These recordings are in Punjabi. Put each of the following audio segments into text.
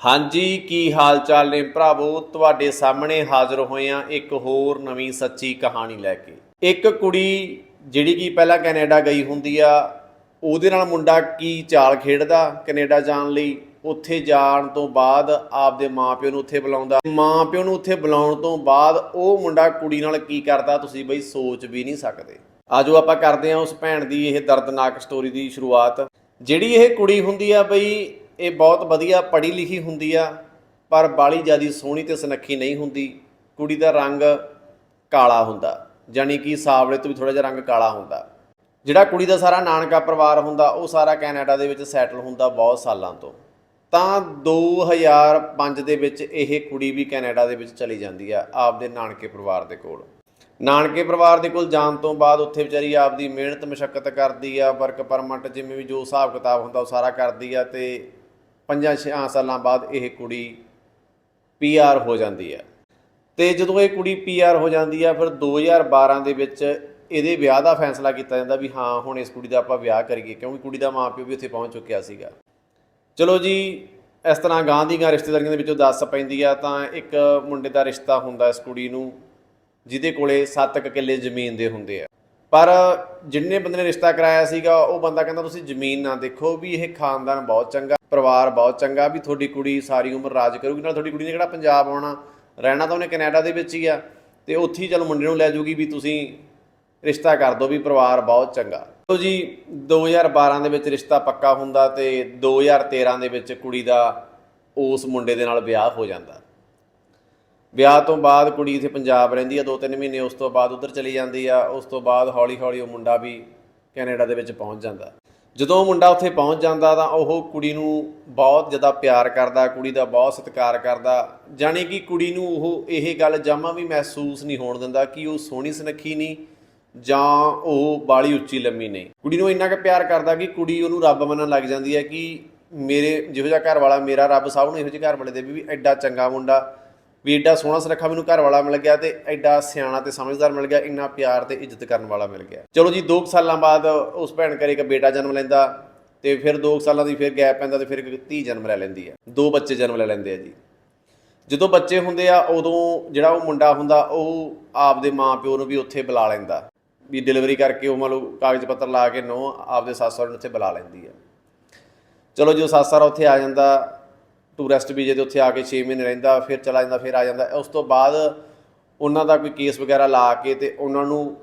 ਹਾਂਜੀ, ਕੀ ਹਾਲ ਚਾਲ ਨੇ ਭਰਾਵੋ? ਤੁਹਾਡੇ ਸਾਹਮਣੇ ਹਾਜ਼ਰ ਹੋਏ ਆ ਇੱਕ ਹੋਰ ਨਵੀਂ ਸੱਚੀ ਕਹਾਣੀ ਲੈ ਕੇ। ਇੱਕ ਕੁੜੀ ਜਿਹੜੀ ਕਿ ਪਹਿਲਾਂ ਕੈਨੇਡਾ ਗਈ ਹੁੰਦੀ ਆ, ਉਹਦੇ ਨਾਲ ਮੁੰਡਾ ਕੀ ਚਾਲ ਖੇਡਦਾ ਕੈਨੇਡਾ ਜਾਣ ਲਈ? ਉੱਥੇ ਜਾਣ ਤੋਂ ਬਾਅਦ ਆਪਦੇ ਮਾਪਿਓ ਨੂੰ ਉੱਥੇ ਬੁਲਾਉਂਦਾ। ਮਾਪਿਓ ਨੂੰ ਉੱਥੇ ਬੁਲਾਉਣ ਤੋਂ ਬਾਅਦ ਉਹ ਮੁੰਡਾ ਕੁੜੀ ਨਾਲ ਕੀ ਕਰਦਾ, ਤੁਸੀਂ ਬਈ ਸੋਚ ਵੀ ਨਹੀਂ ਸਕਦੇ। ਆਜੋ ਆਪਾਂ ਕਰਦੇ ਹਾਂ ਉਸ ਭੈਣ ਦੀ ਇਹ ਦਰਦਨਾਕ ਸਟੋਰੀ ਦੀ ਸ਼ੁਰੂਆਤ। ਜਿਹੜੀ ਇਹ ਕੁੜੀ ਹੁੰਦੀ ਆ ਬਈ ਇਹ ਬਹੁਤ ਵਧੀਆ ਪੜ੍ਹੀ ਲਿਖੀ ਹੁੰਦੀ ਆ, ਪਰ ਬਾਲੀ ਜਿਆਦੀ ਸੋਹਣੀ ਤੇ ਸੁਨੱਖੀ ਨਹੀਂ ਹੁੰਦੀ। ਕੁੜੀ ਦਾ ਰੰਗ ਕਾਲਾ ਹੁੰਦਾ ਜਾਨੀ ਕਿ ਸਾਵਲੇ ਤੋਂ ਵੀ ਥੋੜਾ ਜਿਹਾ ਰੰਗ ਕਾਲਾ ਹੁੰਦਾ। ਜਿਹੜਾ ਕੁੜੀ ਦਾ ਸਾਰਾ ਨਾਨਕਾ ਪਰਿਵਾਰ ਹੁੰਦਾ, ਉਹ ਸਾਰਾ ਕੈਨੇਡਾ ਦੇ ਵਿੱਚ ਸੈਟਲ ਹੁੰਦਾ ਬਹੁਤ ਸਾਲਾਂ ਤੋਂ। ਤਾਂ 2005 ਦੇ ਵਿੱਚ ਇਹ ਕੁੜੀ ਵੀ ਕੈਨੇਡਾ ਦੇ ਵਿੱਚ ਚਲੀ ਜਾਂਦੀ ਆ, ਆਪਦੇ ਨਾਨਕੇ ਪਰਿਵਾਰ ਦੇ ਕੋਲ। ਨਾਨਕੇ ਪਰਿਵਾਰ ਦੇ ਕੋਲ ਜਾਣ ਤੋਂ ਬਾਅਦ ਉੱਥੇ ਵਿਚਾਰੀ ਆਪਦੀ ਮਿਹਨਤ, ਮਸ਼ੱਕਤ ਕਰਦੀ ਆ, ਵਰਕ ਪਰਮਿਟ ਜਿਵੇਂ ਵੀ ਜੋ ਹਿਸਾਬ ਕਿਤਾਬ ਹੁੰਦਾ, ਉਹ ਸਾਰਾ ਕਰਦੀ ਆ ਤੇ 5-6 ਸਾਲਾਂ ਬਾਅਦ ਇਹ ਕੁੜੀ ਪੀਆਰ ਹੋ ਜਾਂਦੀ ਹੈ। ਤੇ ਜਦੋਂ ਇਹ ਕੁੜੀ ਪੀਆਰ ਹੋ ਜਾਂਦੀ ਆ ਫਿਰ 2012 ਦੇ ਵਿੱਚ ਇਹਦੇ ਵਿਆਹ ਦਾ ਫੈਸਲਾ ਕੀਤਾ ਜਾਂਦਾ ਵੀ ਹਾਂ, ਹੁਣ ਇਸ ਕੁੜੀ ਦਾ ਆਪਾਂ ਵਿਆਹ ਕਰੀਏ, ਕਿਉਂਕਿ ਕੁੜੀ ਦਾ ਮਾਪਿਓ ਵੀ ਉੱਥੇ ਪਹੁੰਚ ਚੁੱਕਿਆ ਸੀਗਾ। ਚਲੋ ਜੀ, ਇਸ ਤਰ੍ਹਾਂ ਗਾਂ ਦੀਆਂ ਰਿਸ਼ਤੇਦਾਰੀਆਂ ਦੇ ਵਿੱਚੋਂ ਦੱਸ ਪੈਂਦੀ ਆ, ਤਾਂ ਇੱਕ ਮੁੰਡੇ ਦਾ ਰਿਸ਼ਤਾ ਹੁੰਦਾ ਇਸ ਕੁੜੀ ਨੂੰ, ਜਿਹਦੇ ਕੋਲੇ 7 ਕਿੱਲੇ ਜ਼ਮੀਨ ਦੇ ਹੁੰਦੇ ਆ। ਪਰ ਜਿੰਨੇ ਬੰਦੇ ਨੇ ਰਿਸ਼ਤਾ ਕਰਾਇਆ ਸੀਗਾ, ਉਹ ਬੰਦਾ ਕਹਿੰਦਾ, ਤੁਸੀਂ ਜ਼ਮੀਨ ਨਾ ਦੇਖੋ ਵੀ ਇਹ ਖਾਨਦਾਨ ਬਹੁਤ ਚੰਗਾ ਪਰਿਵਾਰ ਬਹੁਤ ਚੰਗਾ ਵੀ ਤੁਹਾਡੀ ਕੁੜੀ ਸਾਰੀ ਉਮਰ ਰਾਜ ਕਰੂਗੀ। ਨਾਲ ਤੁਹਾਡੀ ਕੁੜੀ ਨੇ ਕਿਹੜਾ ਪੰਜਾਬ ਆਉਣਾ? ਰਹਿਣਾ ਤਾਂ ਉਹਨੇ ਕੈਨੇਡਾ ਦੇ ਵਿੱਚ ਹੀ ਆ। ਤੇ ਉੱਥੇ ਹੀ ਚਲ ਮੁੰਡੇ ਨੂੰ ਲੈ ਜੂਗੀ ਵੀ ਤੁਸੀਂ ਰਿਸ਼ਤਾ ਕਰ ਦਿਓ ਵੀ ਪਰਿਵਾਰ ਬਹੁਤ ਚੰਗਾ। ਤੋ ਜੀ 2012 ਦੇ ਵਿੱਚ ਰਿਸ਼ਤਾ ਪੱਕਾ ਹੁੰਦਾ ਤੇ 2013 ਦੇ ਵਿੱਚ ਕੁੜੀ ਦਾ ਉਸ ਮੁੰਡੇ ਦੇ ਨਾਲ ਵਿਆਹ ਹੋ ਜਾਂਦਾ। ਵਿਆਹ ਤੋਂ ਬਾਅਦ ਕੁੜੀ ਇੱਥੇ ਪੰਜਾਬ ਰਹਿੰਦੀ ਆ 2-3 ਮਹੀਨੇ ਉਸ ਤੋਂ ਬਾਅਦ ਉਧਰ ਚਲੀ ਜਾਂਦੀ ਆ, ਉਸ ਤੋਂ ਬਾਅਦ ਹੌਲੀ-ਹੌਲੀ ਉਹ ਮੁੰਡਾ ਵੀ ਕੈਨੇਡਾ ਦੇ ਵਿੱਚ ਪਹੁੰਚ ਜਾਂਦਾ। ਜਦੋਂ ਉਹ ਮੁੰਡਾ ਉੱਥੇ ਪਹੁੰਚ ਜਾਂਦਾ ਤਾਂ ਉਹ ਕੁੜੀ ਨੂੰ ਬਹੁਤ ਜ਼ਿਆਦਾ ਪਿਆਰ ਕਰਦਾ, ਕੁੜੀ ਦਾ ਬਹੁਤ ਸਤਿਕਾਰ ਕਰਦਾ। ਜਾਣੀ ਕਿ ਕੁੜੀ ਨੂੰ ਉਹ ਇਹ ਗੱਲ ਜਮਾਂ ਵੀ ਮਹਿਸੂਸ ਨਹੀਂ ਹੋਣ ਦਿੰਦਾ ਕਿ ਉਹ ਸੋਹਣੀ ਸੁਨੱਖੀ ਨਹੀਂ ਜਾਂ ਉਹ ਬਾਲੀ ਉੱਚੀ ਲੰਮੀ ਨਹੀਂ। ਕੁੜੀ ਨੂੰ ਇੰਨਾ ਕੁ ਪਿਆਰ ਕਰਦਾ ਕਿ ਕੁੜੀ ਉਹਨੂੰ ਰੱਬ ਮੰਨਣ ਲੱਗ ਜਾਂਦੀ ਹੈ ਕਿ ਮੇਰੇ ਜਿਹੋ ਜਿਹਾ ਘਰ ਵਾਲਾ ਮੇਰਾ ਰੱਬ, ਸਭ ਨੂੰ ਇਹੋ ਜਿਹੇ ਘਰ ਵਾਲੇ ਦੇ ਵੀ ਐਡਾ ਚੰਗਾ ਮੁੰਡਾ ਵੀ ਐਡਾ ਸੋਹਣਾ ਸੁਨੱਖਾ ਮੈਨੂੰ ਘਰ ਵਾਲਾ ਮਿਲ ਗਿਆ ਤੇ ਐਡਾ ਸਿਆਣਾ ਤੇ ਸਮਝਦਾਰ ਮਿਲ ਗਿਆ, ਇੰਨਾ ਪਿਆਰ ਤੇ ਇੱਜ਼ਤ ਕਰਨ ਵਾਲਾ ਮਿਲ ਗਿਆ। ਚਲੋ ਜੀ 2 ਸਾਲਾਂ ਬਾਅਦ ਉਸ ਭੈਣ ਘਰੇ ਇੱਕ ਬੇਟਾ ਜਨਮ ਲੈਂਦਾ ਤੇ ਫਿਰ 2 ਸਾਲਾਂ ਦੀ ਫਿਰ ਗੈਪ ਪੈਂਦਾ ਤੇ ਫਿਰ ਇੱਕ ਧੀ ਜਨਮ ਲੈ ਲੈਂਦੀ ਹੈ। ਦੋ ਬੱਚੇ ਜਨਮ ਲੈ ਲੈਂਦੇ ਆ ਜੀ। ਜਦੋਂ ਬੱਚੇ ਹੁੰਦੇ ਆ, ਉਦੋਂ ਜਿਹੜਾ ਉਹ ਮੁੰਡਾ ਹੁੰਦਾ, ਉਹ ਆਪਦੇ ਮਾਪਿਓ ਨੂੰ ਵੀ ਉੱਥੇ ਬੁਲਾ ਲੈਂਦਾ। ਵੀ ਡਿਲੀਵਰੀ ਕਰਕੇ ਉਹ ਮੰਨ ਲਓ ਕਾਗਜ਼ ਪੱਤਰ ਲਾ ਕੇ ਨੋ ਆਪਦੇ ਸੱਸ ਸਹੁਰੇ ਨੂੰ ਉੱਥੇ ਬੁਲਾ ਲੈਂਦੀ ਆ ਚਲੋ ਜੋ ਸੱਸ ਸਹੁਰਾ ਉੱਥੇ ਆ ਜਾਂਦਾ। ਟੂਰਿਸਟ ਵੀਜ਼ੇ ਤੇ ਉੱਥੇ ਆ ਕੇ 6 ਮਹੀਨੇ ਰਹਿੰਦਾ, ਫਿਰ ਚਲਾ ਜਾਂਦਾ, ਫਿਰ ਆ ਜਾਂਦਾ। ਉਸ ਤੋਂ ਬਾਅਦ ਉਹਨਾਂ ਦਾ ਕੋਈ ਕੇਸ ਵਗੈਰਾ ਲਾ ਕੇ ਤੇ ਉਹਨਾਂ ਨੂੰ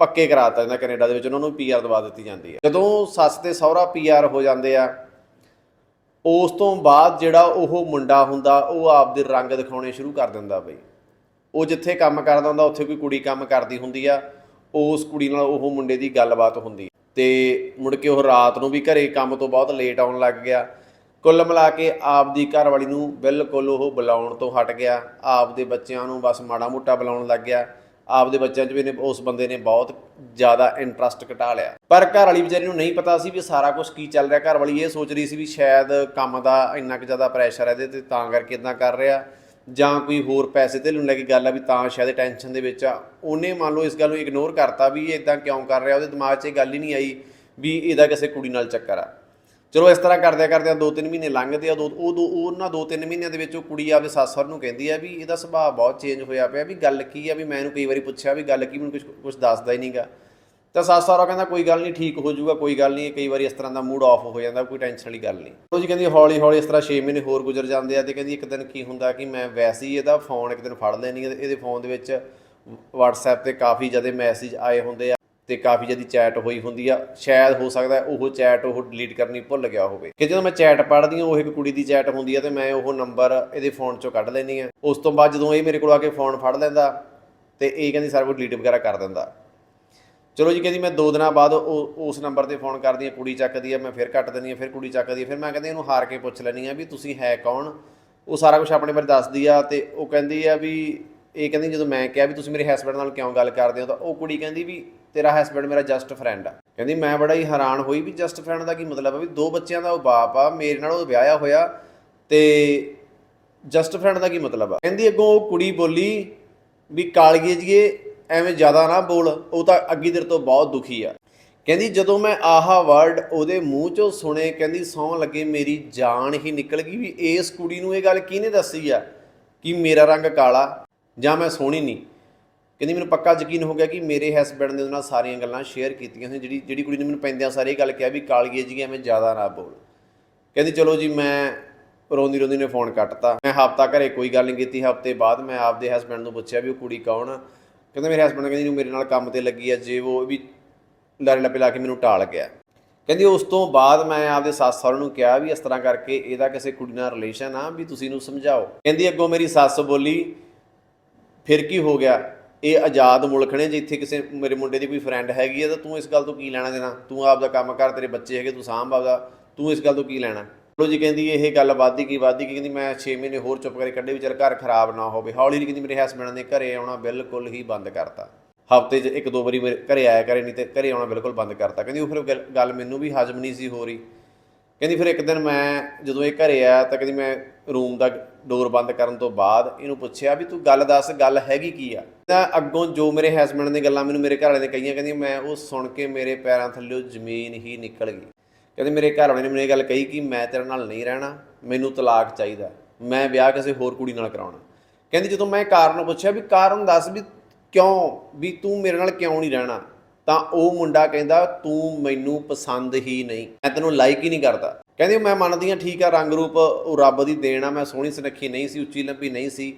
ਪੱਕੇ ਕਰਾਤਾ ਜਾਂਦਾ ਕੈਨੇਡਾ ਦੇ ਵਿੱਚ। ਉਹਨਾਂ ਨੂੰ ਪੀਆਰ ਦਵਾ ਦਿੱਤੀ ਜਾਂਦੀ ਹੈ। ਜਦੋਂ ਸੱਸ ਤੇ ਸਹੁਰਾ ਪੀਆਰ ਹੋ ਜਾਂਦੇ ਆ, ਉਸ ਤੋਂ ਬਾਅਦ ਜਿਹੜਾ ਉਹ ਮੁੰਡਾ ਹੁੰਦਾ, ਉਹ ਆਪਦੇ ਰੰਗ ਦਿਖਾਉਣੇ ਸ਼ੁਰੂ ਕਰ ਦਿੰਦਾ ਬਈ। ਉਹ ਜਿੱਥੇ ਕੰਮ ਕਰਦਾ ਹੁੰਦਾ, ਉੱਥੇ ਕੋਈ ਕੁੜੀ ਕੰਮ ਕਰਦੀ ਹੁੰਦੀ ਆ। ਉਸ ਕੁੜੀ ਨਾਲ ਉਹ ਮੁੰਡੇ ਦੀ ਗੱਲਬਾਤ ਹੁੰਦੀ ਤੇ ਮੁੜ ਕੇ ਉਹ ਰਾਤ ਨੂੰ ਵੀ ਘਰੇ ਕੰਮ ਤੋਂ ਬਹੁਤ ਲੇਟ ਆਉਣ ਲੱਗ ਗਿਆ। ਕੁੱਲ ਮਿਲਾ ਕੇ ਆਪਦੀ ਘਰ ਵਾਲੀ ਨੂੰ ਬਿਲਕੁਲ ਉਹ ਬੁਲਾਉਣ ਤੋਂ ਹਟ ਗਿਆ। ਆਪ ਦੇ ਬੱਚਿਆਂ ਨੂੰ ਬਸ ਮਾੜਾ ਮੋਟਾ ਬੁਲਾਉਣ ਲੱਗ ਗਿਆ। ਆਪਦੇ ਬੱਚਿਆਂ 'ਚ ਵੀ ਨੇ ਉਸ ਬੰਦੇ ਨੇ ਬਹੁਤ ਜ਼ਿਆਦਾ ਇੰਟਰਸਟ ਘਟਾ ਲਿਆ। ਪਰ ਘਰ ਵਾਲੀ ਵਿਚਾਰੀ ਨੂੰ ਨਹੀਂ ਪਤਾ ਸੀ ਵੀ ਸਾਰਾ ਕੁਝ ਕੀ ਚੱਲ ਰਿਹਾ। ਘਰ ਵਾਲੀ ਇਹ ਸੋਚ ਰਹੀ ਸੀ ਵੀ ਸ਼ਾਇਦ ਕੰਮ ਦਾ ਇੰਨਾ ਕੁ ਜ਼ਿਆਦਾ ਪ੍ਰੈਸ਼ਰ ਹੈ ਇਹਦੇ ਤੇ ਤਾਂ ਕਰਕੇ ਇਦਾਂ ਕਰ ਰਿਹਾ। ਜਾਂ ਕੋਈ ਹੋਰ ਪੈਸੇ ਤੇ ਨੂੰ ਲੈ ਕੇ ਗੱਲ ਆ ਵੀ ਤਾਂ ਸ਼ਾਇਦ ਟੈਨਸ਼ਨ ਦੇ ਵਿੱਚ ਆ। ਉਹਨੇ ਮੰਨ ਲਓ ਇਸ ਗੱਲ ਨੂੰ ਇਗਨੋਰ ਕਰਤਾ ਵੀ ਇਹ ਇਦਾਂ ਕਿਉਂ ਕਰ ਰਿਹਾ। ਉਹਦੇ ਦਿਮਾਗ 'ਚ ਇਹ ਗੱਲ ਹੀ ਨਹੀਂ ਆਈ ਵੀ ਇਹਦਾ ਕਿਸੇ ਕੁੜੀ ਨਾਲ ਚੱਕਰ ਆ। ਚਲੋ ਇਸ ਤਰ੍ਹਾਂ ਕਰਦਿਆਂ ਕਰਦਿਆਂ ਦੋ ਤਿੰਨ ਮਹੀਨੇ ਲੰਘਦੇ ਆ, ਦੋ, ਉਹ ਦੋ ਉਹਨਾਂ ਦੋ ਤਿੰਨ ਮਹੀਨਿਆਂ ਦੇ ਵਿੱਚ ਉਹ ਕੁੜੀ ਆਪਦੇ ਸੱਸ ਸਹੁਰੇ ਨੂੰ ਕਹਿੰਦੀ ਆ ਵੀ ਇਹਦਾ ਸੁਭਾਅ ਬਹੁਤ ਚੇਂਜ ਹੋਇਆ ਪਿਆ, ਵੀ ਗੱਲ ਕੀ ਆ, ਵੀ ਮੈਂ ਇਹਨੂੰ ਕਈ ਵਾਰੀ ਪੁੱਛਿਆ ਵੀ ਗੱਲ ਕੀ, ਮੈਨੂੰ ਕੁਝ ਕੁਝ ਦੱਸਦਾ ਹੀ ਨਹੀਂਗਾ। ਤਾਂ ਸੱਸ ਸਹੁਰਾ ਕਹਿੰਦਾ ਕੋਈ ਗੱਲ ਨਹੀਂ, ਠੀਕ ਹੋ ਜਾਊਗਾ, ਕੋਈ ਗੱਲ ਨਹੀਂ, ਕਈ ਵਾਰੀ ਇਸ ਤਰ੍ਹਾਂ ਦਾ ਮੂਡ ਆਫ ਹੋ ਜਾਂਦਾ, ਕੋਈ ਟੈਨਸ਼ਨ ਵਾਲੀ ਗੱਲ ਨਹੀਂ। ਉਹ ਜੀ ਕਹਿੰਦੀ ਹੌਲੀ ਹੌਲੀ ਇਸ ਤਰ੍ਹਾਂ 6 ਮਹੀਨੇ ਹੋਰ ਗੁਜ਼ਰ ਜਾਂਦੇ ਆ ਤੇ ਕਹਿੰਦੀ ਇੱਕ ਦਿਨ ਕੀ ਹੁੰਦਾ ਕਿ ਮੈਂ ਵੈਸੇ ਹੀ ਇਹਦਾ ਫੋਨ ਇੱਕ ਦਿਨ ਫੜ ਲੈਣੀ ਆ ਤੇ ਇਹਦੇ ਫੋਨ ਦੇ ਵਿੱਚ WhatsApp ਤੇ ਕਾਫੀ ਜ਼ਿਆਦਾ ਮੈਸੇਜ ਆਏ ਹੁੰਦੇ ਆ। ਤੇ ਕਾਫੀ ਜ਼ਿਆਦਾ ਚੈਟ ਹੋਈ ਹੁੰਦੀ ਆ। ਸ਼ਾਇਦ ਹੋ ਸਕਦਾ ਉਹ ਚੈਟ ਉਹ ਡਿਲੀਟ ਕਰਨੀ ਭੁੱਲ ਗਿਆ ਹੋਵੇ। ਕਿ ਜਦੋਂ ਮੈਂ ਚੈਟ ਪੜ੍ਹਦੀ ਹਾਂ, ਉਹ ਇੱਕ ਕੁੜੀ ਦੀ ਚੈਟ ਹੁੰਦੀ ਆ ਤੇ ਮੈਂ ਉਹ ਨੰਬਰ ਇਹਦੇ ਫੋਨ ਚੋਂ ਕੱਢ ਲੈਣੀ ਆ ਉਸ ਤੋਂ ਬਾਅਦ ਜਦੋਂ ਇਹ ਮੇਰੇ ਕੋਲ ਆ ਕੇ ਫੋਨ ਫੜ ਲੈਂਦਾ ਤੇ ਇਹ ਕਹਿੰਦੀ ਸਾਰਾ ਕੁਝ ਡਿਲੀਟ ਵਗੈਰਾ ਕਰ ਦਿੰਦਾ। ਚਲੋ ਜੀ, ਕਹਿੰਦੀ ਮੈਂ ਦੋ ਦਿਨਾਂ ਬਾਅਦ ਉਹ, ਉਸ ਨੰਬਰ ਤੇ ਫੋਨ ਕਰਦੀ ਆ ਕੁੜੀ ਚੱਕਦੀ ਆ, ਮੈਂ ਫਿਰ ਕੱਟ ਦਿੰਦੀ ਆ ਫਿਰ ਕੁੜੀ ਚੱਕਦੀ ਆ। ਫਿਰ ਮੈਂ ਕਹਿੰਦੀ ਇਹਨੂੰ ਹਾਰ ਕੇ ਪੁੱਛ ਲੈਣੀ ਆ ਵੀ ਤੁਸੀਂ ਹੈ ਕੌਣ? ਉਹ ਸਾਰਾ ਕੁਝ ਆਪਣੇ ਬਾਰੇ ਦੱਸਦੀ ਆ ਤੇ ਉਹ ਕਹਿੰਦੀ ਆ ਵੀ, ਇਹ ਕਹਿੰਦੀ ਜਦੋਂ ਮੈਂ ਕਿਹਾ ਵੀ ਤੁਸੀਂ ਮੇਰੇ ਹਸਬੰਡ ਨਾਲ ਕਿਉਂ ਗੱਲ ਕਰਦੇ ਹੋ, ਤਾਂ ਉਹ ਕੁੜੀ ਕਹਿੰਦੀ ਵੀ ਤੇਰਾ ਹਸਬੰਡ ਮੇਰਾ ਜਸਟ ਫਰੈਂਡ ਆ। ਕਹਿੰਦੀ ਮੈਂ ਬੜਾ ਹੀ ਹੈਰਾਨ ਹੋਈ ਵੀ ਜਸਟ ਫਰੈਂਡ ਦਾ ਕੀ ਮਤਲਬ ਆ ਵੀ ਦੋ ਬੱਚਿਆਂ ਦਾ ਉਹ ਬਾਪ ਆ, ਮੇਰੇ ਨਾਲ ਉਹ ਵਿਆਹਿਆ ਹੋਇਆ ਤੇ ਜਸਟ ਫਰੈਂਡ ਦਾ ਕੀ ਮਤਲਬ ਆ? ਕਹਿੰਦੀ ਅੱਗੋਂ ਉਹ ਕੁੜੀ ਬੋਲੀ ਵੀ ਕਾਲਗੇ ਜੀਏ, ਐਵੇਂ ਜ਼ਿਆਦਾ ਨਾ ਬੋਲ, ਉਹ ਤਾਂ ਅੱਗੀ ਤੇਰੇ ਤੋਂ ਬਹੁਤ ਦੁਖੀ ਆ। ਕਹਿੰਦੀ ਜਦੋਂ ਮੈਂ ਆਹਾ ਵਰਡ ਉਹਦੇ ਮੂੰਹ ਚੋਂ ਸੁਣੇ, ਕਹਿੰਦੀ ਸੌਂ ਲੱਗੇ ਮੇਰੀ ਜਾਨ ਹੀ ਨਿਕਲ ਗਈ ਵੀ ਇਸ ਕੁੜੀ ਨੂੰ ਇਹ ਗੱਲ ਕਿਹਨੇ ਦੱਸੀ ਆ ਕਿ ਮੇਰਾ ਰੰਗ ਕਾਲਾ ਜਾਂ ਮੈਂ ਸੋਹਣੀ ਨਹੀਂ? ਕਹਿੰਦੀ ਮੈਨੂੰ ਪੱਕਾ ਯਕੀਨ ਹੋ ਗਿਆ ਕਿ ਮੇਰੇ ਹਸਬੰਡ ਨੇ ਉਹਦੇ ਨਾਲ ਸਾਰੀਆਂ ਗੱਲਾਂ ਸ਼ੇਅਰ ਕੀਤੀਆਂ ਸੀ ਜਿਹੜੀ ਜਿਹੜੀ ਕੁੜੀ ਨੇ ਮੈਨੂੰ ਪੈਂਦਿਆਂ ਸਾਰੇ ਇਹ ਗੱਲ ਕਿਹਾ ਵੀ ਕਾਲੀਏ ਜੀ, ਐਵੇਂ ਜ਼ਿਆਦਾ ਨਾ ਬੋਲ। ਕਹਿੰਦੀ ਚਲੋ ਜੀ, ਮੈਂ ਰੋਂਦੀ ਰੋਂਦੀ ਨੇ ਫੋਨ ਕੱਟਤਾ। ਮੈਂ ਹਫਤਾ ਘਰੇ ਕੋਈ ਗੱਲ ਨਹੀਂ ਕੀਤੀ, ਹਫ਼ਤੇ ਬਾਅਦ ਮੈਂ ਆਪਦੇ ਹਸਬੰਡ ਨੂੰ ਪੁੱਛਿਆ ਵੀ ਉਹ ਕੁੜੀ ਕੌਣ ਆ। ਕਹਿੰਦੇ ਮੇਰੇ ਹਸਬੰਡ ਕਹਿੰਦੀ ਨੂੰ ਮੇਰੇ ਨਾਲ ਕੰਮ ਤੇ ਲੱਗੀ ਆ, ਜੇ ਉਹ ਵੀ ਲਾਰੇ ਲੱਪੇ ਲਾ ਕੇ ਮੈਨੂੰ ਟਾਲ ਗਿਆ। ਕਹਿੰਦੀ ਉਸ ਤੋਂ ਬਾਅਦ ਮੈਂ ਆਪਦੇ ਸੱਸ ਸਹੁਰੇ ਨੂੰ ਕਿਹਾ ਵੀ ਇਸ ਤਰ੍ਹਾਂ ਕਰਕੇ ਇਹਦਾ ਕਿਸੇ ਕੁੜੀ ਨਾਲ ਰਿਲੇਸ਼ਨ ਆ ਵੀ ਤੁਸੀਂ ਇਹਨੂੰ ਸਮਝਾਓ। ਕਹਿੰਦੀ ਅੱਗੋਂ ਮੇਰੀ ਸੱਸ ਬੋਲੀ, ਫਿਰ ਕੀ ਹੋ ਗਿਆ? ਇਹ ਆਜ਼ਾਦ ਮੁਲਕ ਨੇ ਜਿੱਥੇ ਕਿਸੇ ਮੇਰੇ ਮੁੰਡੇ ਦੀ ਕੋਈ ਫਰੈਂਡ ਹੈਗੀ ਆ, ਤਾਂ ਤੂੰ ਇਸ ਗੱਲ ਤੋਂ ਕੀ ਲੈਣਾ ਦੇਣਾ? ਤੂੰ ਆਪਦਾ ਕੰਮ ਕਰ, ਤੇਰੇ ਬੱਚੇ ਹੈਗੇ, ਤੂੰ ਸਾਂਭ ਆਪਦਾ। ਤੂੰ ਇਸ ਗੱਲ ਤੋਂ ਕੀ ਲੈਣਾ? ਚਲੋ ਜੀ, ਕਹਿੰਦੀ ਇਹ ਗੱਲ ਵਾਦੀ ਕੀ ਵਾਦੀ ਕੀ ਕਹਿੰਦੀ ਮੈਂ 6 ਮਹੀਨੇ ਹੋਰ ਚੁੱਪ ਕਰਕੇ ਕੱਢੇ ਵੀ ਵਿਚਾਰ ਘਰ ਖਰਾਬ ਨਾ ਹੋਵੇ। ਹੌਲੀ ਹੌਲੀ ਕਹਿੰਦੀ ਮੇਰੇ ਹਸਬੰਡ ਨੇ ਘਰੇ ਆਉਣਾ ਬਿਲਕੁਲ ਹੀ ਬੰਦ ਕਰਤਾ। ਹਫ਼ਤੇ 'ਚ ਇੱਕ ਦੋ ਵਾਰੀ ਮੇਰੇ ਘਰੇ ਆਇਆ ਕਰੇ, ਨਹੀਂ ਤੇ ਘਰੇ ਆਉਣਾ ਬਿਲਕੁਲ ਬੰਦ ਕਰਤਾ। ਕਹਿੰਦੀ ਉਹ ਫਿਰ ਗੱਲ- ਗੱਲ ਮੈਨੂੰ ਵੀ ਹਜਮ ਨਹੀਂ ਸੀ ਹੋ ਰਹੀ। ਕਹਿੰਦੀ ਫਿਰ ਇੱਕ ਦਿਨ ਮੈਂ ਜਦੋਂ ਇਹ ਘਰੇ ਆਇਆ ਤਾਂ ਕਹਿੰਦੀ ਮੈਂ ਰੂਮ ਦਾ ਡੋਰ ਬੰਦ ਕਰਨ ਤੋਂ ਬਾਅਦ ਇਹਨੂੰ ਪੁੱਛਿਆ ਵੀ ਤੂੰ ਗੱਲ ਦੱਸ, ਗੱਲ ਹੈਗੀ ਕੀ ਆ? ਤਾਂ ਅੱਗੋਂ ਜੋ ਮੇਰੇ ਹਸਬੰਡ ਨੇ ਗੱਲਾਂ ਮੈਨੂੰ ਮੇਰੇ ਘਰ ਵਾਲੇ ਨੇ ਕਹੀਆਂ ਕਹਿੰਦੀ ਮੈਂ ਉਹ ਸੁਣ ਕੇ ਮੇਰੇ ਪੈਰਾਂ ਥੱਲੇੋਂ ਜ਼ਮੀਨ ਹੀ ਨਿਕਲ ਗਈ। ਕਹਿੰਦੇ ਮੇਰੇ ਘਰ ਵਾਲੇ ਨੇ ਮੈਨੂੰ ਇਹ ਗੱਲ ਕਹੀ ਕਿ ਮੈਂ ਤੇਰੇ ਨਾਲ ਨਹੀਂ ਰਹਿਣਾ, ਮੈਨੂੰ ਤਲਾਕ ਚਾਹੀਦਾ, ਮੈਂ ਵਿਆਹ ਕਿਸੇ ਹੋਰ ਕੁੜੀ ਨਾਲ ਕਰਾਉਣਾ। ਕਹਿੰਦੀ ਜਦੋਂ ਮੈਂ ਕਾਰਨ ਪੁੱਛਿਆ ਵੀ ਕਾਰਨ ਦੱਸ ਵੀ ਕਿਉਂ, ਵੀ ਤੂੰ ਮੇਰੇ ਨਾਲ ਕਿਉਂ ਨਹੀਂ ਰਹਿਣਾ? ਤਾਂ ਉਹ ਮੁੰਡਾ ਕਹਿੰਦਾ, ਤੂੰ ਮੈਨੂੰ ਪਸੰਦ ਹੀ ਨਹੀਂ, ਮੈਂ ਤੈਨੂੰ ਲਾਈਕ ਹੀ ਨਹੀਂ ਕਰਦਾ। ਕਹਿੰਦੀ ਮੈਂ ਮੰਨਦੀ ਹਾਂ ਠੀਕ ਆ, ਰੰਗ ਰੂਪ ਉਹ ਰੱਬ ਦੀ ਦੇਣ ਆ, ਮੈਂ ਸੋਹਣੀ ਸੁਨੱਖੀ ਨਹੀਂ ਸੀ, ਉੱਚੀ ਲੰਬੀ ਨਹੀਂ ਸੀ।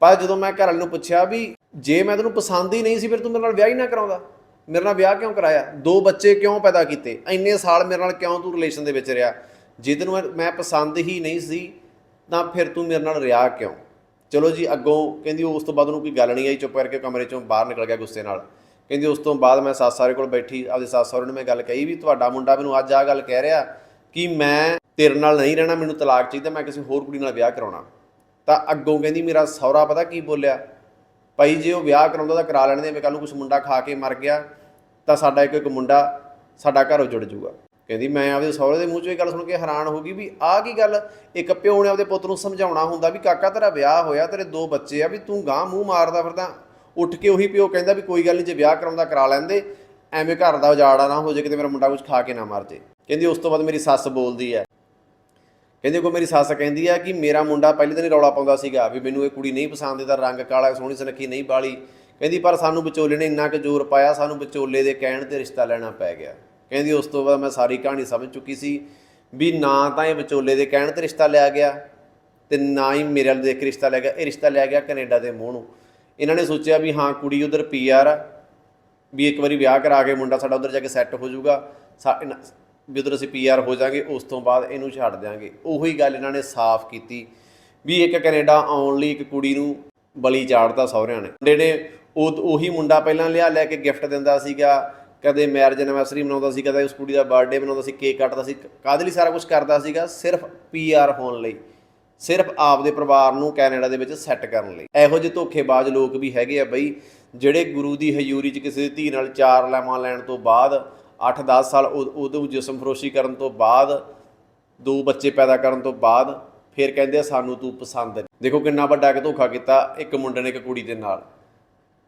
ਪਰ ਜਦੋਂ ਮੈਂ ਘਰ ਵਾਲੇ ਨੂੰ ਪੁੱਛਿਆ ਵੀ ਜੇ ਮੈਂ ਤੈਨੂੰ ਪਸੰਦ ਹੀ ਨਹੀਂ ਸੀ, ਫਿਰ ਤੂੰ ਮੇਰੇ ਨਾਲ ਵਿਆਹ ਹੀ ਨਾ ਕਰਾਉਂਦਾ। ਮੇਰੇ ਨਾਲ ਵਿਆਹ ਕਿਉਂ ਕਰਾਇਆ? ਦੋ ਬੱਚੇ ਕਿਉਂ ਪੈਦਾ ਕੀਤੇ? ਇੰਨੇ ਸਾਲ ਮੇਰੇ ਨਾਲ ਕਿਉਂ ਤੂੰ ਰਿਲੇਸ਼ਨ ਦੇ ਵਿੱਚ ਰਿਹਾ? ਜੇ ਤੈਨੂੰ ਮੈਂ- ਪਸੰਦ ਹੀ ਨਹੀਂ ਸੀ, ਤਾਂ ਫਿਰ ਤੂੰ ਮੇਰੇ ਨਾਲ ਰਿਹਾ ਕਿਉਂ? ਚਲੋ ਜੀ, ਅੱਗੋਂ ਕਹਿੰਦੀ ਉਸ ਤੋਂ ਬਾਅਦ ਉਹਨੂੰ ਕੋਈ ਗੱਲ ਨਹੀਂ ਆਈ, ਚੁੱਪ ਕਰਕੇ ਕਮਰੇ ਚੋਂ ਬਾਹਰ ਨਿਕਲ ਗਿਆ ਗੁੱਸੇ ਨਾਲ। ਕਹਿੰਦੀ ਉਸ ਤੋਂ ਬਾਅਦ ਮੈਂ ਸੱਸ ਸਾਰੇ ਕੋਲ ਬੈਠੀ, ਆਪਦੇ ਸੱਸ ਸਹੁਰੇ ਨੂੰ ਮੈਂ ਗੱਲ ਕਹੀ ਵੀ ਤੁਹਾਡਾ ਮੁੰਡਾ ਮੈਨੂੰ ਅੱਜ ਆਹ ਗੱਲ ਕਹਿ ਰਿਹਾ ਕਿ ਮੈਂ ਤੇਰੇ ਨਾਲ ਨਹੀਂ ਰਹਿਣਾ, ਮੈਨੂੰ ਤਲਾਕ ਚਾਹੀਦਾ, ਮੈਂ ਕਿਸੇ ਹੋਰ ਕੁੜੀ ਨਾਲ ਵਿਆਹ ਕਰਾਉਣਾ। ਤਾਂ ਅੱਗੋਂ ਕਹਿੰਦੀ, ਮੇਰਾ ਸਹੁਰਾ ਪਤਾ ਕੀ ਬੋਲਿਆ? ਭਾਈ, ਜੇ ਉਹ ਵਿਆਹ ਕਰਾਉਂਦਾ ਤਾਂ ਕਰਾ ਲੈਣ ਦੇ ਐਵੇਂ ਕੱਲ ਨੂੰ ਕੁਛ ਮੁੰਡਾ ਖਾ ਕੇ ਮਰ ਗਿਆ, ਤਾਂ ਸਾਡਾ ਇੱਕ ਇੱਕ ਮੁੰਡਾ ਸਾਡਾ ਘਰ ਉਜੜ ਜਾਊਗਾ। ਕਹਿੰਦੀ, ਮੈਂ ਆਪਦੇ ਸਹੁਰੇ ਦੇ ਮੂੰਹ ਚੋਂ ਇਹ ਗੱਲ ਸੁਣ ਕੇ ਹੈਰਾਨ ਹੋ ਗਈ ਵੀ ਆਹ ਕੀ ਗੱਲ? ਇੱਕ ਪਿਓ ਨੇ ਆਪਦੇ ਪੁੱਤ ਨੂੰ ਸਮਝਾਉਣਾ ਹੁੰਦਾ ਵੀ, ਕਾਕਾ, ਤੇਰਾ ਵਿਆਹ ਹੋਇਆ, ਤੇਰੇ ਦੋ ਬੱਚੇ ਆ, ਵੀ ਤੂੰ ਗਾਂ ਮੂੰਹ ਮਾਰਦਾ ਫਿਰਦਾ। ਉੱਠ ਕੇ ਉਹੀ ਪਿਓ ਕਹਿੰਦਾ ਵੀ, ਕੋਈ ਗੱਲ ਨਹੀਂ ਜੇ ਵਿਆਹ ਕਰਾਉਂਦਾ ਕਰਾ ਲੈਂਦੇ, ਐਵੇਂ ਘਰ ਦਾ ਉਜਾੜਾ ਨਾ ਹੋ ਜਾਏ ਕਿਤੇ ਮੇਰਾ ਮੁੰਡਾ ਕੁਝ ਖਾ ਕੇ ਨਾ ਮਰ ਜੇ। ਕਹਿੰਦੀ, ਉਸ ਤੋਂ ਬਾਅਦ ਮੇਰੀ ਸੱਸ ਬੋਲਦੀ ਹੈ ਕਹਿੰਦੇ ਕੋ ਮੇਰੀ ਸੱਸ ਕਹਿੰਦੀ ਆ ਕਿ ਮੇਰਾ ਮੁੰਡਾ ਪਹਿਲੇ ਦਿਨ ਹੀ ਰੌਲਾ ਪਾਉਂਦਾ ਸੀਗਾ ਵੀ ਮੈਨੂੰ ਇਹ ਕੁੜੀ ਨਹੀਂ ਪਸੰਦ, ਇਹਦਾ ਰੰਗ ਕਾਲਾ, ਸੋਹਣੀ ਸੁਨੱਖੀ ਨਹੀਂ ਬਾਲੀ। ਕਹਿੰਦੀ, ਪਰ ਸਾਨੂੰ ਵਿਚੋਲੇ ਨੇ ਇੰਨਾ ਕੁ ਜ਼ੋਰ ਪਾਇਆ, ਸਾਨੂੰ ਵਿਚੋਲੇ ਦੇ ਕਹਿਣ ਤੇ ਰਿਸ਼ਤਾ ਲੈਣਾ ਪੈ ਗਿਆ। ਕਹਿੰਦੀ, ਉਸ ਤੋਂ ਬਾਅਦ ਮੈਂ ਸਾਰੀ ਕਹਾਣੀ ਸਮਝ ਚੁੱਕੀ ਸੀ ਵੀ ਨਾ ਤਾਂ ਇਹ ਵਿਚੋਲੇ ਦੇ ਕਹਿਣ ਤੇ ਰਿਸ਼ਤਾ ਲਿਆ ਗਿਆ ਤੇ ਨਾ ਹੀ ਮੇਰੇ ਵੱਲ ਦੇਖ ਰਿਸ਼ਤਾ ਲਿਆ ਗਿਆ। ਇਹ ਰਿਸ਼ਤਾ ਲਿਆ ਗਿਆ ਕੈਨੇਡਾ ਦੇ ਮੂੰਹ ਨੂੰ। ਇਹਨਾਂ ਨੇ ਸੋਚਿਆ ਵੀ ਹਾਂ, ਕੁੜੀ ਉਧਰ ਪੀਆਰ ਆ, ਵੀ ਇੱਕ ਵਾਰੀ ਵਿਆਹ ਕਰਾ ਕੇ ਮੁੰਡਾ ਸਾਡਾ ਉਧਰ ਜਾ ਕੇ ਸੈੱਟ ਹੋ ਜਾਊਗਾ। ਸਾ- ਇਹਨਾਂ- ਵੀ ਉਧਰ ਅਸੀਂ ਪੀਆਰ ਹੋ ਜਾਾਂਗੇ, ਉਸ ਤੋਂ ਬਾਅਦ ਇਹਨੂੰ ਛੱਡ ਦਿਆਂਗੇ। ਉਹੀ ਗੱਲ ਇਹਨਾਂ ਨੇ ਸਾਫ਼ ਕੀਤੀ ਵੀ ਇੱਕ ਕੈਨੇਡਾ ਆਉਣ ਲਈ ਇੱਕ ਕੁੜੀ ਨੂੰ ਬਲੀ ਚਾੜਦਾ ਸਹੁਰਿਆਂ ਨੇ। ਮੁੰਡੇ ਨੇ ਉਹ ਉਹੀ ਮੁੰਡਾ ਪਹਿਲਾਂ ਲਿਆ, ਲੈ ਕੇ ਗਿਫਟ ਦਿੰਦਾ ਸੀਗਾ। ਕਦੇ ਮੈਰਿਜ ਐਨਵਰਸਰੀ ਮਨਾਉਂਦਾ ਸੀ, ਕਦੇ ਉਸ ਕੁੜੀ ਦਾ ਬਰਥਡੇ ਮਨਾਉਂਦਾ ਸੀ ਕੇਕ ਕੱਟਦਾ ਸੀ, ਕਾਹਦੇ ਲਈ ਸਾਰਾ ਕੁਝ ਕਰਦਾ ਸੀਗਾ? ਸਿਰਫ ਪੀਆਰ ਹੋਣ ਲਈ। ਸਿਰਫ ਆਪਦੇ ਪਰਿਵਾਰ ਨੂੰ ਕੈਨੇਡਾ ਦੇ ਵਿੱਚ ਸੈੱਟ ਕਰਨ ਲਈ। ਇਹੋ ਜਿਹੇ ਧੋਖੇਬਾਜ਼ ਲੋਕ ਵੀ ਹੈਗੇ ਆ ਬਈ, ਜਿਹੜੇ ਗੁਰੂ ਦੀ ਹਜ਼ੂਰੀ 'ਚ ਕਿਸੇ ਦੀ ਧੀ ਨਾਲ ਚਾਰ ਲੈਵਾਂ ਲੈਣ ਤੋਂ ਬਾਅਦ 8-10 ਸਾਲ ਉਹ- ਉਹਦੋਂ ਜਿਸਮ ਫਰੋਸ਼ੀ ਕਰਨ ਤੋਂ ਬਾਅਦ, ਦੋ ਬੱਚੇ ਪੈਦਾ ਕਰਨ ਤੋਂ ਬਾਅਦ, ਫਿਰ ਕਹਿੰਦੇ ਆ ਸਾਨੂੰ ਤੂੰ ਪਸੰਦ ਨਹੀਂ। ਦੇਖੋ ਕਿੰਨਾ ਵੱਡਾ ਇੱਕ ਧੋਖਾ ਕੀਤਾ ਇੱਕ ਮੁੰਡੇ ਨੇ ਇੱਕ ਕੁੜੀ ਦੇ ਨਾਲ।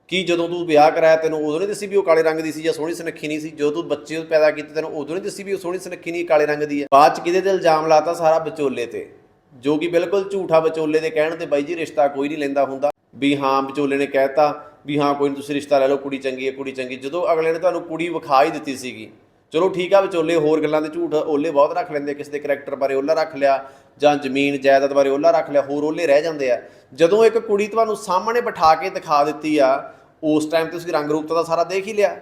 ਕੀ ਜਦੋਂ ਤੂੰ ਵਿਆਹ ਕਰਾਇਆ ਤੈਨੂੰ ਉਦੋਂ ਨਹੀਂ ਦੱਸੀ ਵੀ ਉਹ ਕਾਲੇ ਰੰਗ ਦੀ ਸੀ ਜਾਂ ਸੋਹਣੀ ਸੁਨੱਖੀ ਨਹੀਂ ਸੀ? ਜਦੋਂ ਤੂੰ ਬੱਚੇ ਪੈਦਾ ਕੀਤੇ ਤੈਨੂੰ ਉਦੋਂ ਨਹੀਂ ਦੱਸੀ ਵੀ ਉਹ ਸੋਹਣੀ ਸੁਨੱਖੀ ਨਹੀਂ, ਕਾਲੇ ਰੰਗ ਦੀ ਹੈ? ਬਾਅਦ ਚ ਕਿਹਦੇ ਤੇ ਇਲਜ਼ਾਮ ਲਾਤਾ ਸਾਰਾ ਵਿਚੋਲੇ ਤੇ? ਜੋ ਕਿ ਬਿਲਕੁਲ ਝੂਠਾ ਵਿਚੋਲੇ ਦੇ ਕਹਿਣ ਤੇ ਬਾਈ ਜੀ ਰਿਸ਼ਤਾ ਕੋਈ ਨਹੀਂ ਲੈਂਦਾ ਹੁੰਦਾ। ਵੀ ਹਾਂ ਵਿਚੋਲੇ ਨੇ ਕਹਿਤਾ ਵੀ ਹਾਂ, ਕੋਈ ਤੁਸੀਂ ਰਿਸ਼ਤਾ ਲੈ ਲਓ, ਕੁੜੀ ਚੰਗੀ ਹੈ, ਕੁੜੀ ਚੰਗੀ ਜਦੋਂ ਅਗਲੇ ਨੇ ਤੁਹਾਨੂੰ ਕੁੜੀ ਵਿਖਾ ਹੀ ਦਿੱਤੀ ਸੀਗੀ, ਚਲੋ ਠੀਕ ਆ, ਵਿਚੋਲੇ ਹੋਰ ਗੱਲਾਂ ਦੇ ਝੂਠ ਓਲੇ ਬਹੁਤ ਰੱਖ ਲੈਂਦੇ ਕਿਸੇ ਦੇ ਕਰੈਕਟਰ ਬਾਰੇ ਓਲਾ ਰੱਖ ਲਿਆ, ਜਾਂ ਜ਼ਮੀਨ, ਜਾਇਦਾਦ ਬਾਰੇ ਓਲਾ ਰੱਖ ਲਿਆ, ਹੋਰ ਓਲੇ ਰਹਿ ਜਾਂਦੇ ਆ। ਜਦੋਂ ਇੱਕ ਕੁੜੀ ਤੁਹਾਨੂੰ ਸਾਹਮਣੇ ਬਿਠਾ ਕੇ ਦਿਖਾ ਦਿੱਤੀ ਆ, ਉਸ ਟਾਈਮ ਤੁਸੀਂ ਰੰਗ ਰੂਪ ਦਾ ਸਾਰਾ ਦੇਖ ਹੀ ਲਿਆ।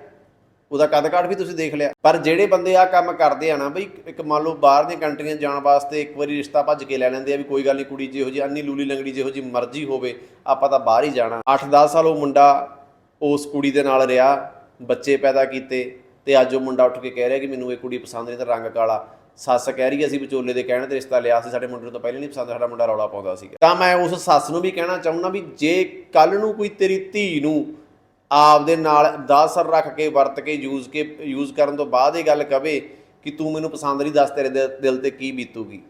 ਉਹਦਾ ਕੱਦ ਕਾਠ ਵੀ ਤੁਸੀਂ ਦੇਖ ਲਿਆ। ਪਰ ਜਿਹੜੇ ਬੰਦੇ ਆ ਕੰਮ ਕਰਦੇ ਆ ਨਾ ਬਈ, ਇੱਕ ਮੰਨ ਲਓ ਬਾਹਰ ਦੀਆਂ ਕੰਟਰੀਆਂ ਜਾਣ ਵਾਸਤੇ ਇੱਕ ਵਾਰੀ ਰਿਸ਼ਤਾ ਭੱਜ ਕੇ ਲੈ ਲੈਂਦੇ ਆ ਵੀ ਕੋਈ ਗੱਲ ਨਹੀਂ ਕੁੜੀ ਜਿਹੋ ਜੀ ਅੰਨੀ ਲੂਲੀ ਲੰਗੜੀ ਜਿਹੋ ਜੀ ਮਰਜ਼ੀ ਹੋਵੇ, ਆਪਾਂ ਤਾਂ ਬਾਹਰ ਹੀ ਜਾਣਾ। 8-10 ਸਾਲ ਉਹ ਮੁੰਡਾ ਉਸ ਕੁੜੀ ਦੇ ਨਾਲ ਰਿਹਾ, ਬੱਚੇ ਪੈਦਾ ਕੀਤੇ ਤੇ ਅੱਜ ਉਹ ਮੁੰਡਾ ਉੱਠ ਕੇ ਕਹਿ ਰਿਹਾ ਕਿ ਮੈਨੂੰ ਇਹ ਕੁੜੀ ਪਸੰਦ ਨਹੀਂ, ਤਾਂ ਰੰਗ ਕਾਲਾ। ਸੱਸ ਕਹਿ ਰਹੀ ਅਸੀਂ ਵਿਚੋਲੇ ਦੇ ਕਹਿਣ ਤੇ ਰਿਸ਼ਤਾ ਲਿਆ ਸੀ, ਸਾਡੇ ਮੁੰਡੇ ਨੂੰ ਤਾਂ ਪਹਿਲਾਂ ਨਹੀਂ ਪਸੰਦ, ਸਾਡਾ ਮੁੰਡਾ ਰੌਲਾ ਪਾਉਂਦਾ ਸੀਗਾ। ਤਾਂ ਮੈਂ ਉਸ ਸੱਸ ਨੂੰ ਵੀ ਕਹਿਣਾ ਚਾਹੁੰਦਾ ਵੀ ਜੇ ਕੱਲ ਨੂੰ ਕੋਈ ਤੇਰੀ ਧੀ ਨੂੰ ਆਪ ਦੇ ਨਾਲ ਦਾਸਰ ਰੱਖ ਕੇ, ਵਰਤ ਕੇ ਯੂਜ਼ ਕੇ ਯੂਜ਼ ਕਰਨ ਤੋਂ ਬਾਅਦ ਇਹ ਗੱਲ ਕਵੇ ਕਿ ਤੂੰ ਮੈਨੂੰ ਪਸੰਦ ਨਹੀਂ, ਦੱਸ ਤੇਰੇ ਦਿਲ- ਦਿਲ ਤੇ ਕੀ ਬੀਤੂਗੀ।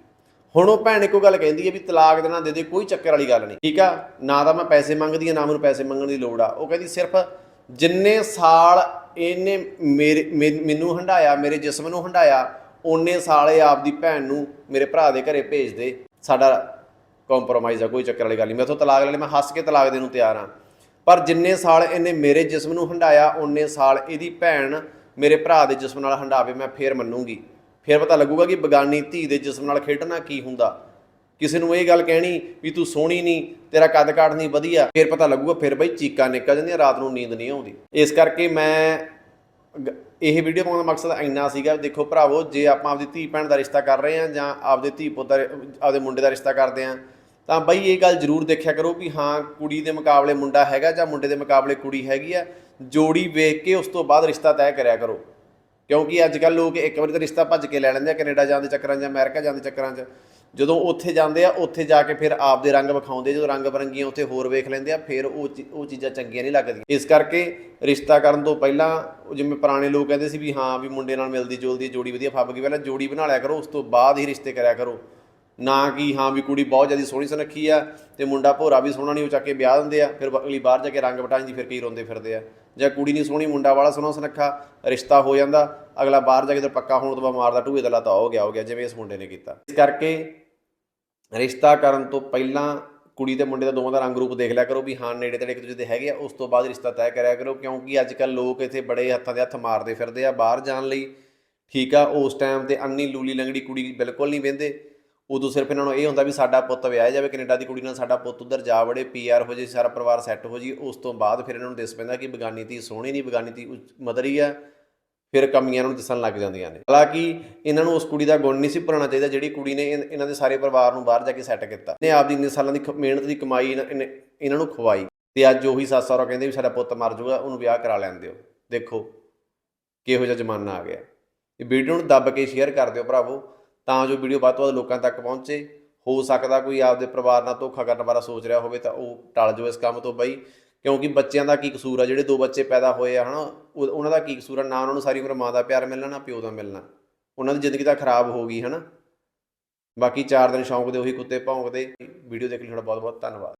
ਹੁਣ ਉਹ ਭੈਣ ਇੱਕੋ ਗੱਲ ਕਹਿੰਦੀ ਹੈ ਵੀ ਤਲਾਕ ਦੇਣਾ ਦੇ ਦੇ, ਕੋਈ ਚੱਕਰ ਵਾਲੀ ਗੱਲ ਨਹੀਂ। ਠੀਕ ਆ? ਨਾ ਤਾਂ ਮੈਂ ਪੈਸੇ ਮੰਗਦੀ ਆ ਨਾ ਮੈਨੂੰ ਪੈਸੇ ਮੰਗਣ ਦੀ ਲੋੜ ਆ। ਉਹ ਕਹਿੰਦੀ ਸਿਰਫ ਜਿੰਨੇ ਸਾਲ ਇਹਨੇ ਮੇਰੇ ਮੈਨ- ਮੈਨੂੰ ਹੰਡਾਇਆ ਮੇਰੇ ਜਿਸਮ ਨੂੰ ਹੰਡਾਇਆ ਓਨੇ ਸਾਲ ਇਹ ਆਪਦੀ ਭੈਣ ਨੂੰ ਮੇਰੇ ਭਰਾ ਦੇ ਘਰੇ ਭੇਜ ਦੇ। ਸਾਡਾ ਕੰਪਰੋਮਾਈਜ਼ ਆ, ਕੋਈ ਚੱਕਰ ਵਾਲੀ ਗੱਲ ਨਹੀਂ। ਮੈਂ ਤੋਂ ਤਲਾਕ ਲੈ ਲਈ, ਮੈਂ ਹੱਸ ਕੇ ਤਲਾਕ ਦੇਣ ਨੂੰ ਤਿਆਰ ਹਾਂ। ਪਰ ਜਿੰਨੇ ਸਾਲ ਇਹਨੇ ਮੇਰੇ ਜਿਸਮ ਨੂੰ ਹੰਡਾਇਆ, ਓਨੇ ਸਾਲ ਇਹਦੀ ਭੈਣ ਮੇਰੇ ਭਰਾ ਦੇ ਜਿਸਮ ਨਾਲ ਹੰਡਾਵੇ, ਮੈਂ ਫੇਰ ਮੰਨੂਗੀ। ਫੇਰ ਪਤਾ ਲੱਗੂਗਾ ਕਿ ਬਗਾਨੀ ਧੀ ਦੇ ਜਿਸਮ ਨਾਲ ਖੇਡਣਾ ਕੀ ਹੁੰਦਾ। ਕਿਸੇ ਨੂੰ ਇਹ ਗੱਲ ਕਹਿਣੀ ਵੀ ਤੂੰ ਸੋਹਣੀ ਨਹੀਂ, ਤੇਰਾ ਕੱਦ ਕਾਠ ਨਹੀਂ ਵਧੀਆ, ਫਿਰ ਪਤਾ ਲੱਗੂਗਾ, ਫਿਰ ਬਈ ਚੀਕਾਂ ਨਿਕਲ ਜਾਂਦੀਆਂ, ਰਾਤ ਨੂੰ ਨੀਂਦ ਨਹੀਂ ਆਉਂਦੀ। ਇਸ ਕਰਕੇ ਮੈਂ ਗ- ਇਹ ਵੀਡੀਓ ਪਾਉਣ ਦਾ ਮਕਸਦ ਇੰਨਾ ਸੀਗਾ, ਦੇਖੋ ਭਰਾਵੋ, ਜੇ ਆਪਾਂ ਆਪਦੀ ਧੀ ਭੈਣ ਦਾ ਰਿਸ਼ਤਾ ਕਰ ਰਹੇ ਹਾਂ ਜਾਂ ਆਪਦੇ ਧੀ ਪੁੱਤ ਦਾ, ਆਪਦੇ ਮੁੰਡੇ ਦਾ ਰਿਸ਼ਤਾ ਕਰਦੇ ਹਾਂ ਤਾਂ ਬਈ ਇਹ ਗੱਲ ਜ਼ਰੂਰ ਦੇਖਿਆ ਕਰੋ ਵੀ ਹਾਂ, ਕੁੜੀ ਦੇ ਮੁਕਾਬਲੇ ਮੁੰਡਾ ਹੈਗਾ ਜਾਂ ਮੁੰਡੇ ਦੇ ਮੁਕਾਬਲੇ ਕੁੜੀ ਹੈਗੀ ਆ, ਜੋੜੀ ਵੇਖ ਕੇ ਉਸ ਤੋਂ ਬਾਅਦ ਰਿਸ਼ਤਾ ਤੈਅ ਕਰਿਆ ਕਰੋ। ਕਿਉਂਕਿ ਅੱਜ ਕੱਲ ਲੋਕ ਇੱਕ ਵਾਰੀ ਤਾਂ ਰਿਸ਼ਤਾ ਭੱਜ ਕੇ ਲੈ ਲੈਂਦੇ ਆ, ਕੈਨੇਡਾ ਜਾਣ ਦੇ ਚੱਕਰਾਂ 'ਚ ਜਾਂ ਅਮਰੀਕਾ ਜਾਣ ਦੇ ਚੱਕਰਾਂ 'ਚ। ਜਦੋਂ ਉੱਥੇ ਜਾਂਦੇ ਆ, ਉੱਥੇ ਜਾ ਕੇ ਫਿਰ ਆਪਦੇ ਰੰਗ ਵਿਖਾਉਂਦੇ, ਜਦੋਂ ਰੰਗ ਬਰੰਗੀਆਂ ਉੱਥੇ ਹੋਰ ਵੇਖ ਲੈਂਦੇ ਆ, ਫਿਰ ਉਹ ਚੀ- ਉਹ ਚੀਜ਼ਾਂ ਚੰਗੀਆਂ ਨਹੀਂ ਲੱਗਦੀਆਂ। ਇਸ ਕਰਕੇ ਰਿਸ਼ਤਾ ਕਰਨ ਤੋਂ ਪਹਿਲਾਂ ਜਿਵੇਂ ਪੁਰਾਣੇ ਲੋਕ ਕਹਿੰਦੇ ਸੀ ਵੀ ਹਾਂ, ਵੀ ਮੁੰਡੇ ਨਾਲ ਮਿਲਦੀ ਜੁਲਦੀ ਜੋੜੀ ਵਧੀਆ ਫੱਬ ਗਈ, ਪਹਿਲਾਂ ਜੋੜੀ ਬਣਾ ਲਿਆ ਕਰੋ, ਉਸ ਤੋਂ ਬਾਅਦ ਹੀ ਰਿਸ਼ਤੇ ਕਰਿਆ ਕਰੋ। ਨਾ ਕਿ ਹਾਂ ਵੀ ਕੁੜੀ ਬਹੁਤ ਜ਼ਿਆਦਾ ਸੋਹਣੀ ਸੁਨੱਖੀ ਆ ਤੇ ਮੁੰਡਾ ਭੋਰਾ ਵੀ ਸੋਹਣਾ ਨਹੀਂ, ਉਹ ਚੱਕ ਕੇ ਵਿਆਹ ਦਿੰਦੇ ਆ, ਫਿਰ ਅਗਲੀ ਬਾਹਰ ਜਾ ਕੇ ਰੰਗ ਬਟਾਂਦੀ ਫਿਰ ਕਈ ਰੋਂਦੇ ਫਿਰਦੇ ਆ। ਜਾਂ ਕੁੜੀ ਨਹੀਂ ਸੋਹਣੀ, ਮੁੰਡਾ ਵਾਲਾ ਸੋਹਣਾ ਸੁਨੱਖਾ, ਰਿਸ਼ਤਾ ਹੋ ਜਾਂਦਾ, ਅਗਲਾ ਬਾਹਰ ਜਾ ਕੇ ਤੇ ਪੱਕਾ ਹੋਣ ਤੋਂ ਬਾਅਦ ਮਾਰਦਾ ਢੂਏ ਦਾ ਲਾਤਾ ਹੋ ਗਿਆ ਹੋ ਗਿਆ, ਜਿਵੇਂ ਇਸ ਮੁੰਡੇ ਨੇ ਕੀਤਾ। ਇਸ ਕਰਕੇ ਰਿਸ਼ਤਾ ਕਰਨ ਤੋਂ ਪਹਿਲਾਂ ਕੁੜੀ ਤੇ ਮੁੰਡੇ ਦਾ ਦੋਵਾਂ ਦਾ ਰੰਗ ਰੂਪ ਦੇਖ ਲਿਆ ਕਰੋ ਵੀ ਹਾਂ, ਨੇੜੇ ਤੇੜੇ ਇੱਕ ਦੂਜੇ ਦੇ ਹੈਗੇ ਆ, ਉਸ ਤੋਂ ਬਾਅਦ ਰਿਸ਼ਤਾ ਤੈਅ ਕਰਿਆ ਕਰੋ, ਕਿਉਂਕਿ ਅੱਜ ਕੱਲ ਲੋਕ ਇੱਥੇ ਬੜੇ ਹੱਥਾਂ ਦੇ ਹੱਥ ਮਾਰਦੇ ਫਿਰਦੇ ਆ ਬਾਹਰ ਜਾਣ ਲਈ। ਠੀਕ ਆ, ਉਸ ਟਾਈਮ ਤੇ ਅੰਨੀ ਲੂਲੀ ਲੰਗੜੀ ਕੁੜੀ ਬਿਲਕੁਲ ਨਹੀਂ ਵਹਿੰਦੇ ਉਦੋਂ ਸਿਰਫ ਇਹਨਾਂ ਨੂੰ ਇਹ ਹੁੰਦਾ ਵੀ ਸਾਡਾ ਪੁੱਤ ਵਿਆਹ ਜਾਵੇ, ਕੈਨੇਡਾ ਦੀ ਕੁੜੀ ਨਾਲ ਸਾਡਾ ਪੁੱਤ ਉਧਰ ਜਾ ਵੜੇ ਪੀਆਰ ਹੋ ਜੇ, ਸਾਰਾ ਪਰਿਵਾਰ ਸੈੱਟ ਹੋ ਜੀ, ਉਸ ਤੋਂ ਬਾਅਦ ਫਿਰ ਇਹਨਾਂ ਨੂੰ ਦਿਸ ਪੈਂਦਾ ਕਿ ਬਗਾਨੀ ਧੀ ਸੋਹਣੀ ਨਹੀਂ, ਬਗਾਨੀ ਧੀ ਮਦਰੀ ਆ। ਫਿਰ ਕਮੀਆਂ ਨੂੰ ਦਿਸਣ ਲੱਗ ਜਾਂਦੀਆਂ ਨੇ। ਹਾਲਾਂਕਿ ਇਹਨਾਂ ਨੂੰ ਉਸ ਕੁੜੀ ਦਾ ਗੁਣ ਨਹੀਂ ਸੀ ਭੁਲਾਉਣਾ ਚਾਹੀਦਾ, ਜਿਹੜੀ ਕੁੜੀ ਨੇ ਇਨ- ਇਹਨਾਂ ਦੇ ਸਾਰੇ ਪਰਿਵਾਰ ਨੂੰ ਬਾਹਰ ਜਾ ਕੇ ਸੈੱਟ ਕੀਤਾ। ਨੇ ਆਪਦੀ ਇੰਨੇ ਸਾਲਾਂ ਦੀ ਖ- ਮਿਹਨਤ ਦੀ ਕਮਾਈ ਇਹਨਾਂ- ਇਹਨੇ- ਇਹਨਾਂ ਨੂੰ ਖਵਾਈ। ਤੇ ਅੱਜ ਉਹੀ ਸੱਸ ਸਹੁਰਾ ਕਹਿੰਦੇ ਵੀ ਸਾਡਾ ਪੁੱਤ ਮਰ ਜਾਊਗਾ, ਉਹਨੂੰ ਵਿਆਹ ਕਰਾ ਲੈਣ ਦਿਓ। ਦੇਖੋ ਕਿਹੋ ਜਿਹਾ ਜ਼ਮਾਨਾ ਆ ਗਿਆ। ਇਹ ਵੀਡੀਓ ਨੂੰ ਦੱਬ ਕੇ ਸ਼ੇਅਰ ਕਰ ਦਿਓ ਭਰਾਵੋ। ਤਾਂ ਜੋ ਵੀਡੀਓ ਵੱਧ ਤੋਂ ਵੱਧ ਲੋਕਾਂ ਤੱਕ ਪਹੁੰਚੇ। ਹੋ ਸਕਦਾ ਕੋਈ ਆਪਦੇ ਪਰਿਵਾਰ ਨਾਲ ਧੋਖਾ ਕਰਨ ਬਾਰੇ ਸੋਚ ਰਿਹਾ ਹੋਵੇ ਤਾਂ ਉਹ ਟਲ ਜਾਓ ਇਸ ਕੰਮ ਤੋਂ ਬਈ। ਕਿਉਂਕਿ ਬੱਚਿਆਂ ਦਾ ਕੀ ਕਸੂਰ ਆ? ਜਿਹੜੇ ਦੋ ਬੱਚੇ ਪੈਦਾ ਹੋਏ ਆ, ਹਨਾ, ਉਹ- ਉਹਨਾਂ ਦਾ ਕੀ ਕਸੂਰ ਆ? ਨਾ ਉਹਨਾਂ ਨੂੰ ਸਾਰੀ ਉਮਰ ਮਾਂ ਦਾ ਪਿਆਰ ਮਿਲਣਾ, ਨਾ ਪਿਓ ਦਾ ਮਿਲਣਾ। ਉਹਨਾਂ ਦੀ ਜ਼ਿੰਦਗੀ ਤਾਂ ਖਰਾਬ ਹੋ ਗਈ, ਹਨਾ। ਬਾਕੀ 4 ਦਿਨ ਸ਼ੌਂਕ ਦੇ ਉਹੀ ਕੁੱਤੇ ਭੌਂਕਦੇ। ਵੀਡੀਓ ਦੇਖ ਲਈ ਤੁਹਾਡਾ ਬਹੁਤ ਬਹੁਤ ਧੰਨਵਾਦ।